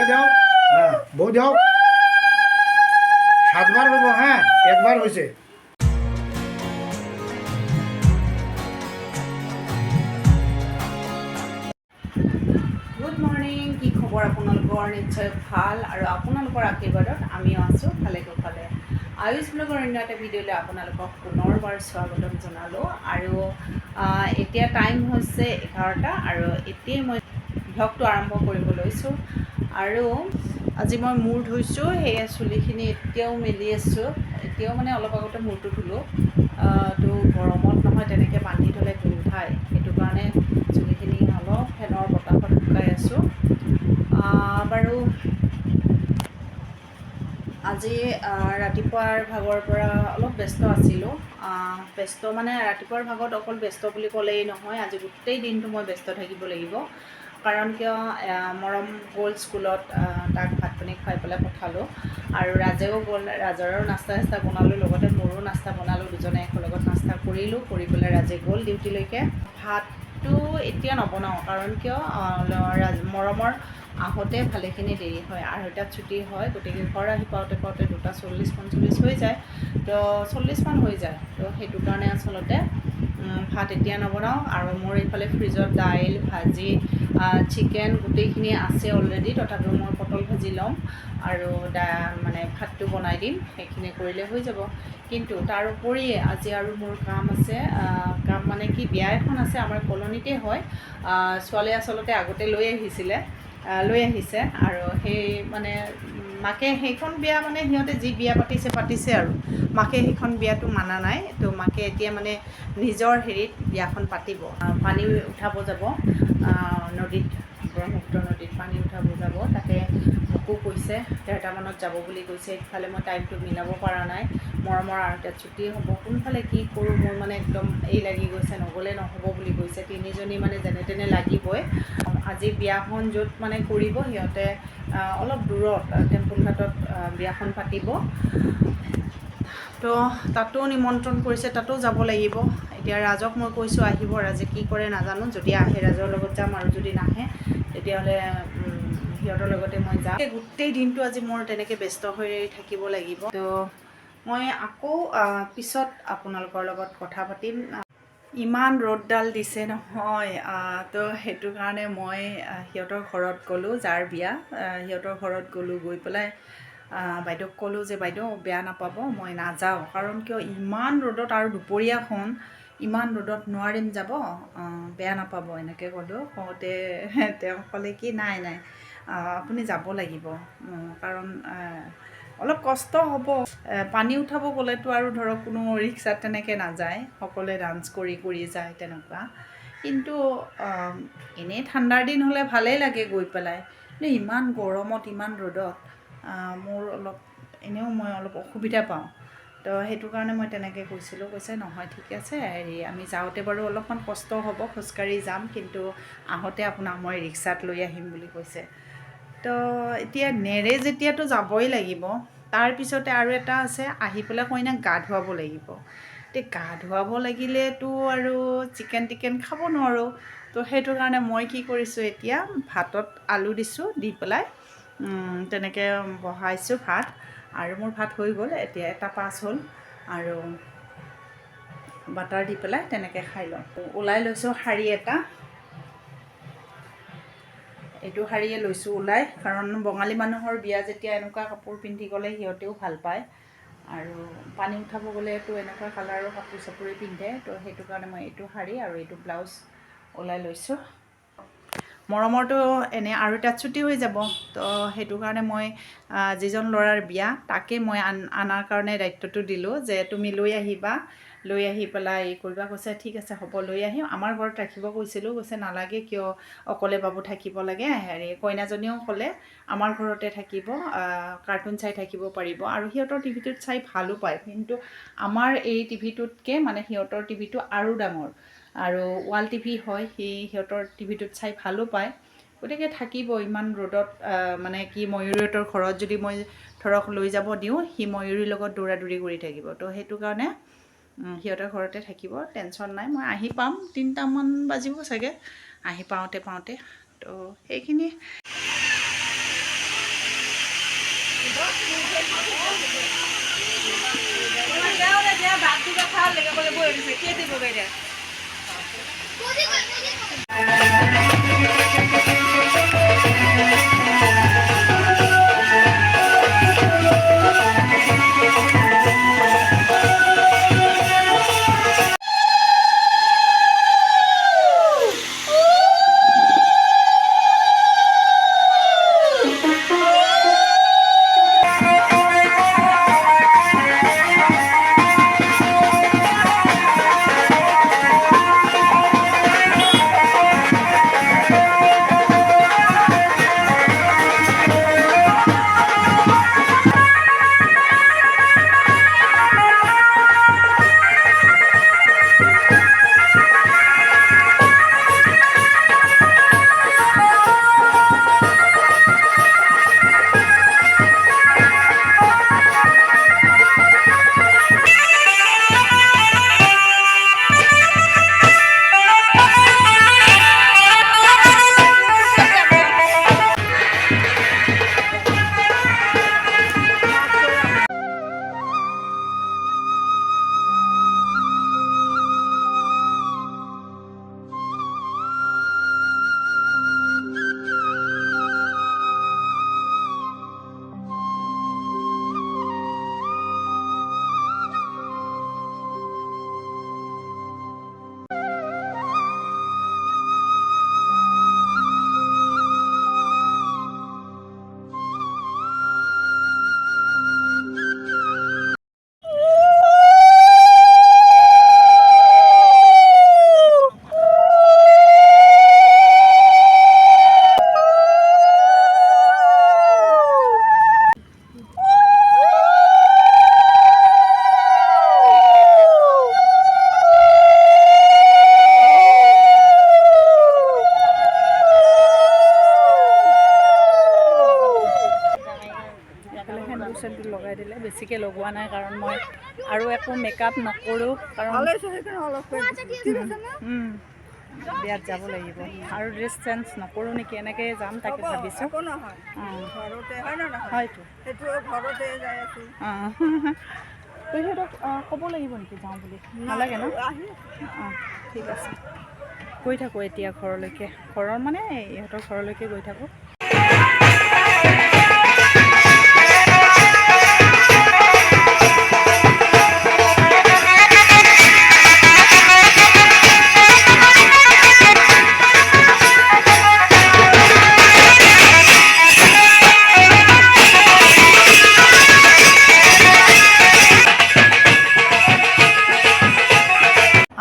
এ দাও। হ্যাঁ। বউ দাও। সাতবাৰ হবো হ্যাঁ একবাৰ হয়েছে গুড মৰ্ণিং কি খবৰ আপোনালোকৰ? নিশ্চয় ভাল আৰু আপোনালোকৰ আশীৰ্বাদত আমিও আছোঁ ভালে কুশলে। আয়ুষ ব্লগৰ অন্য এটা ভিডিঅ'লৈ আপোনালোকক পুনৰবাৰ স্বাগতম জনালোঁ আৰু এতিয়া টাইম হৈছে এঘাৰটা আৰু এতিয়াই মই ভ্লগটো আৰম্ভ কৰিব লৈছোঁ। আৰু আজি মই মূৰ ধুইছোঁ, সেয়া চুলিখিনি এতিয়াও মেলি আছোঁ। এতিয়াও মানে অলপ আগতে মূৰটো ধুলোঁ। তো গৰমত নহয়, তেনেকৈ বান্ধি থ'লে গোন্ধায় সেইটো কাৰণে চুলিখিনি অলপ ফেনৰ বতাহত শুকাই আছোঁ। বাৰু আজি ৰাতিপুৱাৰ ভাগৰ পৰা অলপ ব্যস্ত আছিলোঁ। ব্যস্ত মানে ৰাতিপুৱাৰ ভাগত অকল ব্যস্ত বুলি ক'লেই নহয়, আজি গোটেই দিনটো মই ব্যস্ত থাকিব লাগিব। কাৰণ কিয় মৰম গ'ল স্কুলত তাক ভাত পানী খুৱাই পেলাই পঠালোঁ। আৰু ৰাজেও গ'ল ৰাজৰো নাস্তা চাস্তা বনালোঁ লগতে মোৰো নাস্তা বনালোঁ দুজনে একেলগত নাস্তা কৰিলোঁ কৰি পেলাই ৰাজে গ'ল ডিউটিলৈকে। ভাতটো এতিয়া নবনাওঁ কাৰণ কিয় ৰাজ- মৰমৰ আহোঁতে ভালেখিনি দেৰি হয় আঢ়ৈটাত ছুটি হয় গতিকে ঘৰ আহি পাওঁতে পাওঁতে দুটা চল্লিছ পঞ্চল্লিছ হৈ যায়। তো চল্লিছমান হৈ যায় তো সেইটো কাৰণে আচলতে ভাত এতিয়া নবনাওঁ আৰু মোৰ এইফালে ফ্ৰিজত দাইল ভাজি চিকেন গোটেইখিনি আছে অলৰেডি তথাপিও মই পটল ভাজি ল'ম আৰু দা মানে ভাতটো বনাই দিম সেইখিনি কৰিলে হৈ যাব। কিন্তু তাৰ উপৰি আজি আৰু মোৰ কাম আছে কাম মানে কি বিয়া এখন আছে আমাৰ কলনীতে হয় ছোৱালীয়ে আচলতে আগতে লৈ আহিছিলে আহ, লৈ আহিছে আৰু সেই মানে মাকে সেইখন বিয়া মানে সিহঁতে যি বিয়া পাতিছে পাতিছে আৰু। মাকে সেইখন বিয়াটো মানা নাই তো মাকে এতিয়া মানে নিজৰ হেৰিত বিয়াখন পাতিব পানী উঠাব যাব নদীত ব্ৰহ্মপুত্ৰ নদীত পানী উঠাব যাব তাতে মোকো কৈছে ডেৰটামানত যাব বুলি কৈছে। ইফালে মই টাইমটো মিলাব পৰা নাই। মৰমৰ আৰু এতিয়া ছুটি হ'ব। কোনফালে কি কৰোঁ মোৰ মানে একদম এই লাগি গৈছে নগ'লে নহ'ব বুলি কৈছে। তিনিজনী মানে যেনে তেনে লাগিবই। আজি বিয়াখন য'ত মানে কৰিব সিহঁতে অলপ দূৰত আহ, টেম্পুল ঘাটত আহ, বিয়াখন পাতিব। তো তাতো নিমন্ত্ৰণ কৰিছে তাতো যাব লাগিব। এতিয়া ৰাজক মই কৈছোঁ আহিব ৰাজে কি কৰে নাজানো যদি আহে ৰাজৰ লগত যাম আৰু যদি নাহে তেতিয়াহ'লে সিহঁতৰ লগতে মই যাম। গোটেই দিনটো আজি মোৰ তেনেকৈ ব্যস্ত হৈ থাকিব লাগিব। তো মই আকৌ পিছত আপোনালোকৰ লগত কথা পাতিম। ইমান ৰ'দডাল দিছে নহয় তো সেইটো কাৰণে মই সিহঁতৰ ঘৰত গ'লোঁ যাৰ বিয়া সিহঁতৰ ঘৰত গ'লোঁ গৈ পেলাই বাইদেউক ক'লোঁ যে বাইদেউ বেয়া নাপাব মই নাযাওঁ কাৰণ কিয় ইমান ৰ'দত আৰু দুপৰীয়াখন ইমান ৰ'দত নোৱাৰিম যাব। বেয়া নাপাব এনেকৈ ক'লোঁ। কওঁতে তেওঁ ক'লে কি নাই নাই আপুনি যাব লাগিব। কাৰণ অলপ কষ্ট হ'ব। পানী উঠাব গ'লেতো আৰু ধৰক কোনো ৰিক্সাত তেনেকৈ নাযায়। সকলোৱে ডান্স কৰি কৰি যায় তেনেকুৱা। কিন্তু এনেই ঠাণ্ডাৰ দিন হ'লে ভালেই লাগে গৈ পেলাই। কিন্তু ইমান গৰমত ইমান ৰ'দত মোৰ অলপ এনেও মই অলপ অসুবিধা পাওঁ। তো সেইটো কাৰণে মই তেনেকৈ কৈছিলোঁ কৈছে নহয় ঠিক আছে হেৰি আমি যাওঁতে বাৰু অলপমান কষ্ট হ'ব খোজকাঢ়ি যাম কিন্তু আহোঁতে আপোনাক মই ৰিক্সাত লৈ আহিম বুলি কৈছে। তো এতিয়া নেৰে যেতিয়াতো যাবই লাগিব তাৰপিছতে আৰু এটা আছে আহি পেলাই কইনাক গা ধুৱাব লাগিব। এতিয়া গা ধুৱাব লাগিলেতো আৰু চিকেন টিকেন খাব নোৱাৰোঁ। তো সেইটো কাৰণে মই কি কৰিছোঁ এতিয়া ভাতত আলু দিছোঁ দি পেলাই তেনেকৈ বহাইছোঁ ভাত। আৰু মোৰ ভাত হৈ গ'ল এতিয়া এটা পাঁচ হ'ল আৰু বাটাৰ দি পেলাই তেনেকৈ খাই লওঁ। ওলাই লৈছোঁ শাৰী এটা। এইটো শাৰীয়ে লৈছোঁ ওলাই কাৰণ বঙালী মানুহৰ বিয়া যেতিয়া এনেকুৱা কাপোৰ পিন্ধি গ'লে সিহঁতেও ভাল পায়। আৰু পানী উঠাব গ'লেতো এনেকুৱা কালাৰৰ কাপোৰ চাপোৰেই পিন্ধে তো সেইটো কাৰণে মই এইটো শাৰী আৰু এইটো ব্লাউজ ওলাই লৈছোঁ। মৰমৰটো এনে আৰু তাত ছুটি হৈ যাব। তো সেইটো কাৰণে মই যিজন ল'ৰাৰ বিয়া তাকে মই আন আনাৰ কাৰণে দায়িত্বটো দিলোঁ যে তুমি লৈ আহিবা। লৈ আহি পেলাই কৰিবা কৈছে ঠিক আছে হ'ব লৈ আহিম। আমাৰ ঘৰত ৰাখিব কৈছিলোঁ কৈছে নালাগে কিয়? অকলে বাবু থাকিব লাগে। হেৰি কইনাজনীও ক'লে আমাৰ ঘৰতে থাকিব কাৰ্টুন চাই থাকিব পাৰিব। আৰু সিহঁতৰ টিভিটোত চাই ভালো পায়। কিন্তু আমাৰ এই টিভিটোতকৈ মানে সিহঁতৰ টিভিটো আৰু ডাঙৰ। আৰু ৱাল টিভি হয় সি সিহঁতৰ টিভিটোত চাই ভালো পায়। গতিকে থাকিব ইমান ৰ'দত মানে কি ময়ূৰীহঁতৰ ঘৰত যদি মই ধৰক লৈ যাব দিওঁ সি ময়ূৰীৰ লগত দৌৰা দৌৰি কৰি থাকিব। তো সেইটো কাৰণে সিহঁতৰ ঘৰতে থাকিব টেনশ্যন নাই। মই আহি পাম তিনিটামান বাজিব চাগে। আহি পাওঁতে পাওঁতে। তো সেইখিনি। Thank you. বেছিকৈ লগোৱা নাই কাৰণ মই আৰু একো মেকআপ নকৰোঁ কাৰণ বিয়াত যাব লাগিব। আৰু ড্ৰেছ চেঞ্জ নকৰোঁ নেকি এনেকৈ যাম তাকে ভাবিছোঁ। হয়তো। অঁ, ক'ব লাগিব নেকি যাওঁ বুলি? নালাগে ন? অঁ ঠিক আছে। গৈ থাকোঁ এতিয়া ঘৰলৈকে। ঘৰৰ মানে ইহঁতৰ ঘৰলৈকে গৈ থাকোঁ।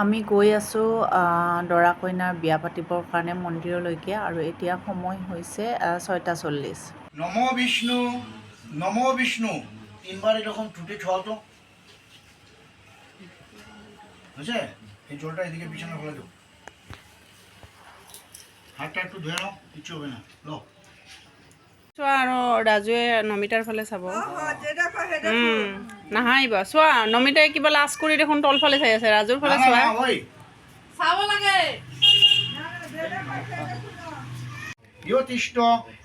আমি গৈ আছোঁ দৰা কইনাৰ বিয়া পাতিবৰ কাৰণে মন্দিৰলৈকে আৰু এতিয়া সময় হৈছে ছয়টা চল্লিছ। নম বিষ্ণু নম বিষ্ণু। তিনবার এরকম টুটে ছোঁয়াও তো বুঝছে জলটা এদিকে বিছানা ফেলে দাও হাতটা একটু ধুয়ে নাও কিচ্ছু হবে না। লো চোৱা আৰু ৰাজুৱে নমিতাৰ ফালে চাব। নাহাঁহিব চোৱা নমিতাই কিবা লাজ কৰি দেখোন তল ফালে চাই আছে ৰাজুৰ ফালে চোৱা। চাব লাগে। ইয় তিষ্ট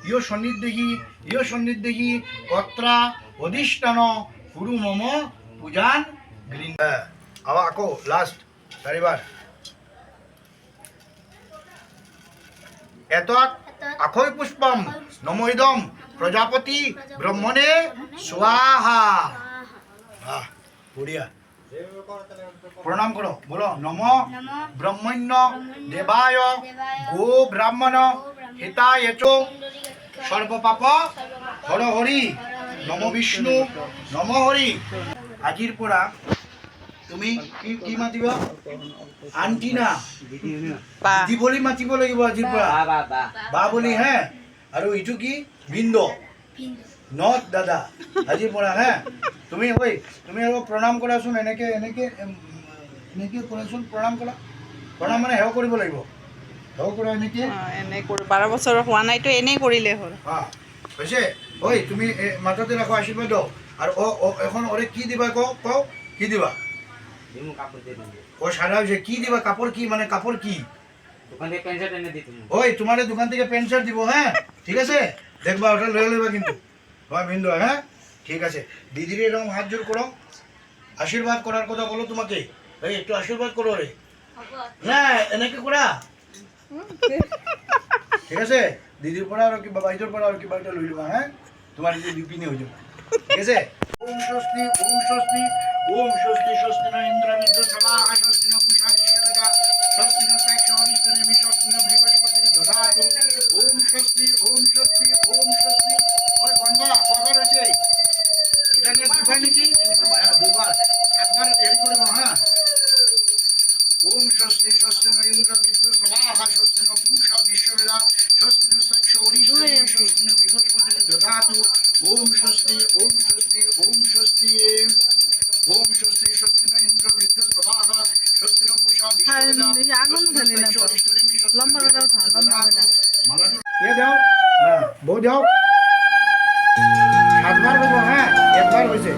ইয় সন্নিধি ইয় সন্নিধি অত্রা অধিষ্ঠান কুরু মম পূজান গ্রিন আবার আকো লাস্ট চারিবার এতৎ আখৈ পুষ্পম। নমইদম প্রজাপতি ব্রহ্মণে স্বাহা বাহ বঢ়িয়া প্রণাম করো বলো নম ব্রহ্মণ্য দেবায় গো ব্রাহ্মণ হিতায় চ সর্বপাপ হর হরি নম বিষ্ণু নম হরি আজিৰ পৰা তুমি কি কি মাতিবা? আন্টি না? বা। দিদি বুলি মাতিব লাগিব আজিৰ পৰা বা বুলি হে আৰু ইটো কি? বিন্দ নট দাদা। আজিৰ পৰা হে তুমি ঐ তুমি প্ৰণাম কৰাচোন এনেকে এনেকে এনেকে কৰাচোন প্ৰণাম কৰা প্ৰণাম মানে সেৱা কৰিব লাগিব। সেৱা কৰা এনেকে। অঁ, এনেই কৰি বাৰ বছৰ হোৱা নাইতো এনেই কৰিলে হ'ল। হা হৈছে? ঐ তুমি এ, মাজতে ৰাখো আশীৰ্বাদ দিওঁ। আৰু অ অ, এখন অৰে কি দিবা কওঁ কওঁ কি দিবা? ও সাদা হৈছে কি দিবা কাপোৰ কি মানে কাপোৰ কি? ওই তোমার দোকান থেকে পেন্ট শার্ট দিব হ্যাঁ ঠিক আছে? দেখবা ওটা লয়ে লইবা কিন্তু। হয় ভিন্দু হ্যাঁ ঠিক আছে। দিদির এরকম হাত জোর করো। আশীর্বাদ করার কথা বলো তোমাকে। এই, একটু আশীর্বাদ করো রে। না এনেকে করা? ঠিক আছে? দিদির পৰা আৰু কিবা বাইদেউৰ পৰা আৰু কিবা এটা লৈ ল'বা হা তোমাৰ এতিয়া বিপিনে হৈ যাব ঠিক আছে? ওম স্বস্তি ওম স্বস্তি ওম স্বস্তি স্বস্তি ন ইন্দ্র মিত্র সবাহ স্বস্তি ন পূষা বিশ্ববেদা স্বস্তি ন সাক্ষ অরিষ্ট নেমি স্বস্তি ন বৃহস্পতি দধাতু ওম স্বস্তি ওম স্বস্তি ওম স্বস্তি। ওই গণবা কবার হয়েছে এটা নিয়ে দুবার নাকি হ্যাঁ দুবার। একবার এড করব হ্যাঁ। ওম স্বস্তি স্বস্তি ন ইন্দ্র বিদ্যুৎ সবাহ স্বস্তি ন পূষা বিশ্ববেদা স্বস্তি ন সাক্ষ স্বস্তি ন বৃহস্পতি দধাতু ওম স্বস্তি ওম স্বস্তি ওম স্বস্তি। ওম স্বস্তি স্বস্তি না ইন্দ্র হ্যাঁ, বউ দাও। সাতবার হব হ্যাঁ একবার হয়েছে।